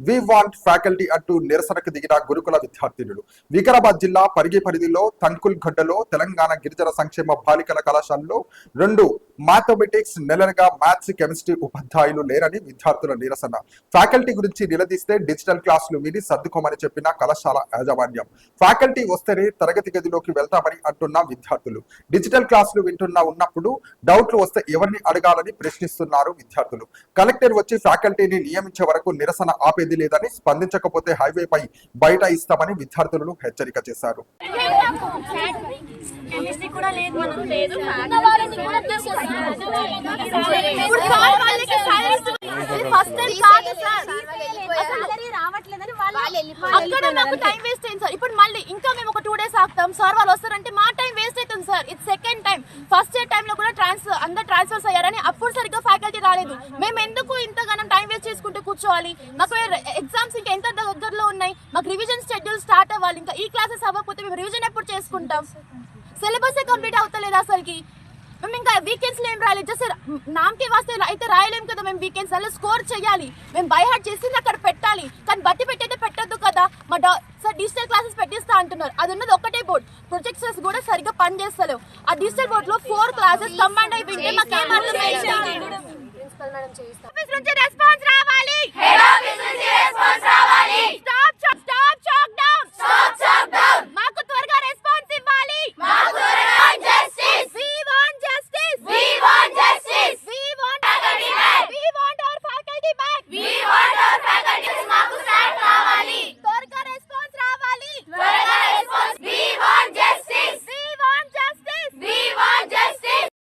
We want faculty అంటూ నిరసనకు దిగిన గురుకుల విద్యార్థినులు వికారాబాద్ జిల్లా పరిగి పరిధిలో తంకుల్ గడ్డలో తెలంగాణ గిరిజన సంక్షేమ బాలికల కళాశాలలో రెండు మ్యాథమెటిక్స్ నెలనగా మ్యాథ్స్ కెమిస్ట్రీ ఉపాధ్యాయులు లేరని విద్యార్థుల నిరసన ఫ్యాకల్టీ గురించి నిలదీస్తే డిజిటల్ క్లాసులు విని సర్దుకోమని చెప్పిన కళాశాల యాజమాన్యం ఫ్యాకల్టీ వస్తేనే తరగతి గదిలోకి వెళ్తామని అంటున్న విద్యార్థులు డిజిటల్ క్లాసులు వింటున్నా ఉన్నప్పుడు డౌట్లు వస్తే ఎవరిని అడగాలని ప్రశ్నిస్తున్నారు విద్యార్థులు కలెక్టర్ వచ్చి ఫ్యాకల్టీని నియమించే వరకు నిరసన ఆపేది లేదని స్పందించకపోతే హైవేపై బయట ఇస్తామని విద్యార్థులను హెచ్చరిక చేశారు కెమిస్ట్రీ కూడా లేదు లేదు. కాదు సార్. రావట్లేదని అక్కడ మాకు టైం వేస్ట్ అయింది సార్. ఇప్పుడు మళ్ళీ ఇంకా మేము ఒక టూ డేస్ ఆగుతాం సార్ వాళ్ళు వస్తారంటే మా టైం వేస్ట్ అవుతుంది సార్. ఇది సెకండ్ టైం ఫస్ట్ ఇయర్ టైంలో కూడా ట్రాన్స్ఫర్ అందరు ట్రాన్స్ఫర్స్ అయ్యారని అప్పుడు సరిగ్గా ఫ్యాకల్టీ రాలేదు. మేము ఎందుకు ఇంతగానం టైం వేస్ట్ చేసుకుంటూ కూర్చోవాలి? మాకు ఎగ్జామ్స్ ఇంకా ఎంత దగ్గరలో మాకు రివిజన్ షెడ్యూల్ స్టార్ట్ అవ్వాలి. ఇంకా ఈ క్లాసెస్ అవ్వకపోతే మేము రివిజన్ ఎప్పుడు చేసుకుంటాం? సిలబస్ కంప్లీట్ అవుతలేదు అసలుకి. మేము ఇంకా వీకెండ్స్లో ఏం రాయలేదు జస్ట్ నామకే వాస్తే అయితే రాయలేం కదా మేము వీకెండ్స్ అలా స్కోర్ చేయాలి. మేము బై హార్ట్ చేసింది అక్కడ పెట్టాలి. కానీ బట్టి పెట్టయితే పెట్టద్దు కదా. మా డా సార్ డిజిటల్ క్లాసెస్ పెట్టిస్తా అంటున్నారు. అది ఉన్నది ఒకటే బోర్డ్ ప్రొజెక్టర్స్ కూడా సరిగ్గా పని చేస్తలేవు ఆ డిజిటల్ బోర్డ్లో ఫోర్ క్లాసెస్ కంబైండ్ అయి వింటే మాకేం అర్థం రెస్పాన్స్ రావాలి.